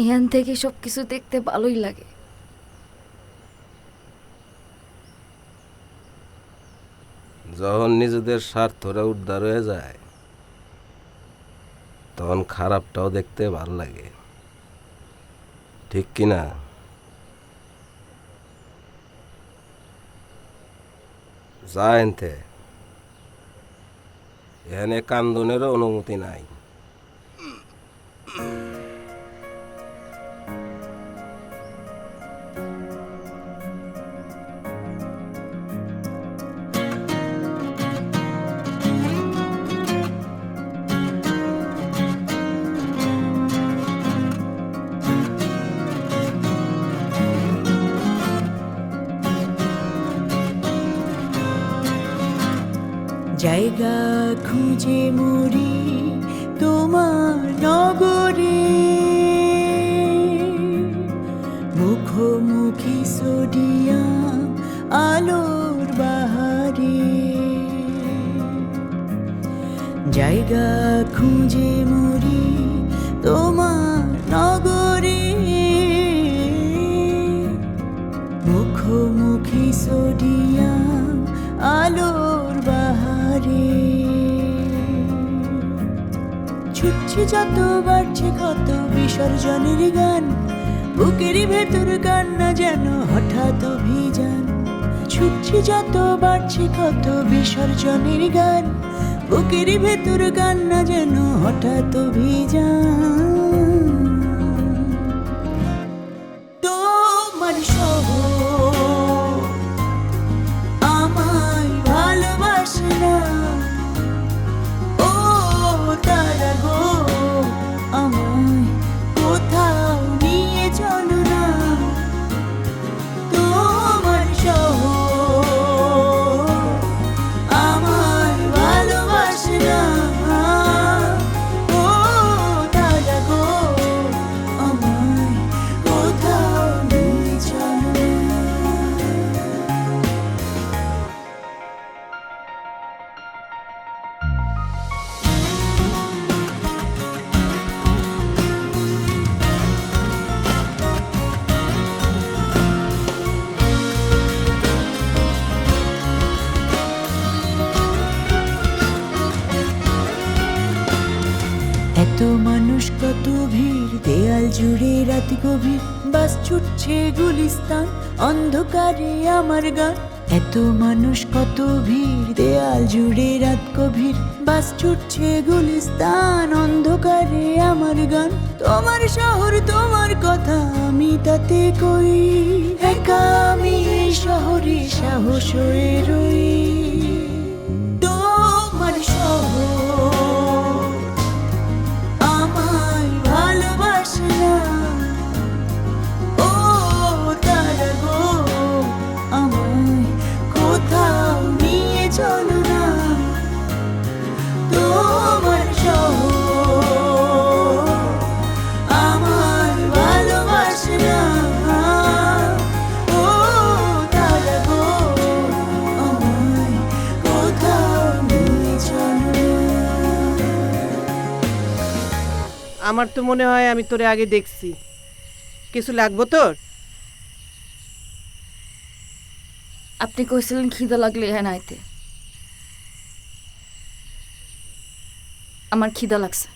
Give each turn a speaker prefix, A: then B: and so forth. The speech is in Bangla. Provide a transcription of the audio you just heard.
A: এখান থেকে সব কিছু দেখতে ভালোই লাগে।
B: যখন নিজেদের স্বার্থরা উদ্ধার হয়ে যায়, তখন খারাপটাও দেখতে ভালো লাগে। ঠিক কি না যা এনতে। এখানে কান্দনেরও অনুমতি নাই।
C: জায়গা খুঁজে মরি তোমার নগরে। মুখোমুখি সোডিয়াম আলোর বাহারে। জায়গা খুঁজে বাহারে ছুটছে যত, বাড়ছে কত বিসর্জনের গান। বুকের ভেতর কান্না যেন হঠাৎ অভিযান। ছুটছে যত, বাড়ছে কত বিসর্জনের গান। বুকের ভেতর কান্না যেন হঠাৎ অভিযান। এত মানুষ, কত ভিড়। দেয়াল জুড়ে রাত গভীর, বাস ছুটছে গুলিস্তান, অন্ধকারে আমার গান। এত মানুষ, কত ভিড়। দেয়াল জুড়ে রাত গভীর, বাস ছুটছে গুলিস্তান, অন্ধকারে আমার গান। তোমার শহর, তোমার কথা আমি তাতে কই? একা আমি শহরে সাহস রই।
D: আমার তো মনে হয় আমি তোরে আগে দেখছি। কিছু লাগবো তোর?
A: আপনি কইছিলেন খিদা লাগলে এখানে আইতে। আমার খিদা লাগছে।